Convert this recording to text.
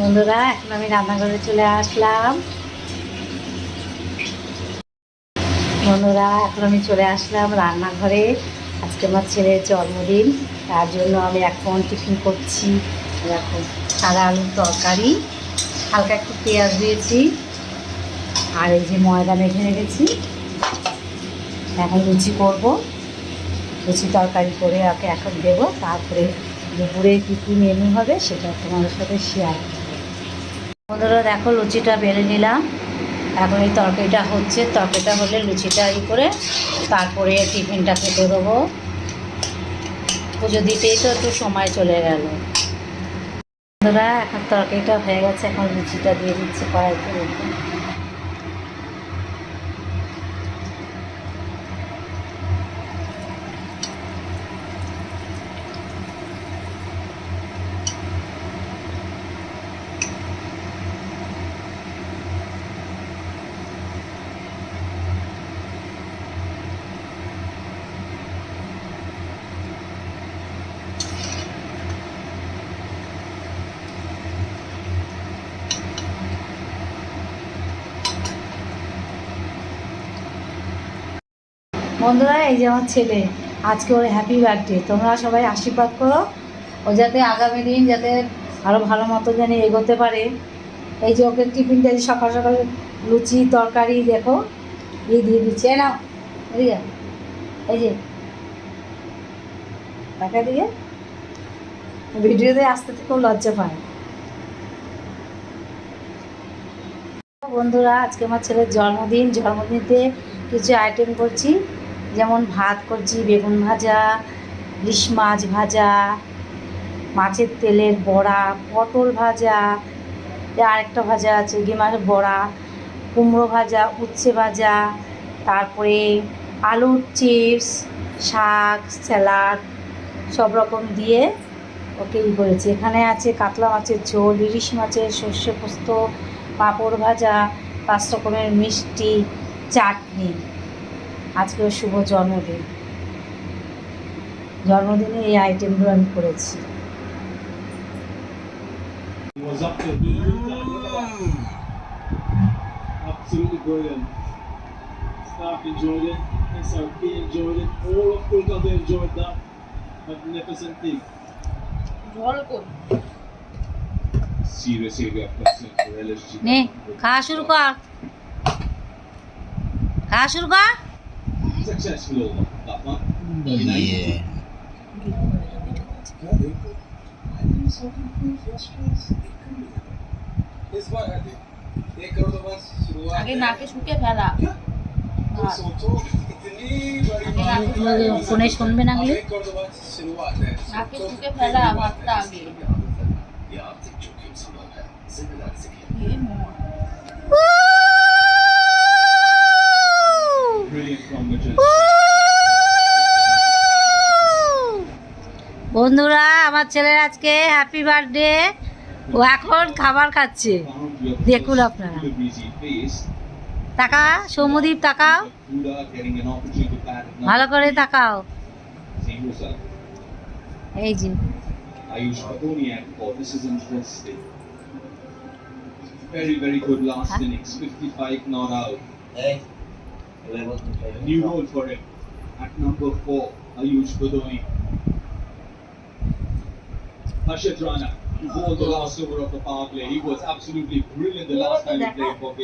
বন্ধুরা, এখন আমি রান্নাঘরে চলে আসলাম। বন্ধুরা, এখন আমি চলে আসলাম রান্নাঘরে। আজকে আমার ছেলের জন্মদিন, তার জন্য আমি এখন টিফিন করছি। এখন সাদা আলুর তরকারি, হালকা একটু পেঁয়াজ দিয়েছি, আর এই যে ময়দা মেখে রেখেছি। এখন লুচি করব। লুচি তরকারি করে ওকে এখন দেবো। তারপরে দুপুরে কী কী মেনু হবে সেটা তোমাদের সাথে শেয়ার করব। বন্ধুরা, দেখো লুচিটা বেড়ে নিলাম। এখন এই তরকারিটা হচ্ছে। তরকারিটা হলে লুচিটা ই করে তারপরে টিফিনটা খেতে দেবো। পুজো দিতেই তো একটু সময় চলে গেল। বন্ধুরা, এখন তরকারিটা হয়ে গেছে। এখন লুচিটা দিয়ে দিচ্ছে কড়াইতে। বন্ধুরা, এই যে আমার ছেলে, আজকে ওর হ্যাপি বার্থডে তোমরা সবাই আশীর্বাদ করো। ও যাতে আগামী দিন যাতে আরও ভালো মতো যেন এগোতে পারে। এই যে ওকে টিফিনটা সকাল সকাল লুচি, তরকারি, দেখো দিয়ে দিয়ে দিচ্ছে। এদিকে আয়। এই যে, টাকা দিয়ে। ভিডিওতে আসতে খুব লজ্জা পায়। বন্ধুরা, আজকে আমার ছেলের জন্মদিন। জন্মদিনতে কিছু আইটেম করছি। যেমন ভাত করছি বেগুন ভাজা, ইলিশ মাছ ভাজা, মাছের তেলের বড়া, পটল ভাজা আরেকটা ভাজা আছে গেমার বড়া, কুমড়ো ভাজা, উচ্ছে ভাজা, তারপরে আলুর চিপস, শাক, স্যালাড, সব রকম দিয়ে ওকে ই করেছি। এখানে আছে কাতলা মাছের ঝোল, ইলিশ মাছের সর্ষে পোস্ত, পাঁপড় ভাজা, পাঁচ রকমের মিষ্টি, চাটনি। আজকে শুভ জন্মদিন। জন্মদিনে এই আইটেমগুলো আমি করেছি। খা শুরু কর। খা শুরু কর। Successful over that one. Yeah. इस बार एक करोड़ तो बस शुरुआत आगे नाके छूटे फैला। सोचो इतनी बड़ी फोने सुन भी ना गले एक करोड़ तो बस शुरुआत है नाके छूटे फैला अब आगे। ये आप देख चुके हैं संभव है। ज़िम्मेदारी से ये मोड़ বন্ধুরা আমার ছেলের আজকে হ্যাপি বার্থডে ও এখন খাবার খাচ্ছে দেখুন আপনারা। তাকা সৌমদীপ তাকাও. ভালো করে তাকাও এই যে. Very, very good last Huh? innings. 55 not out. New role for him. At number four, Ayush Patoni. Harshit Rana, who bowled the last over of the power play. He was absolutely brilliant the last time he played for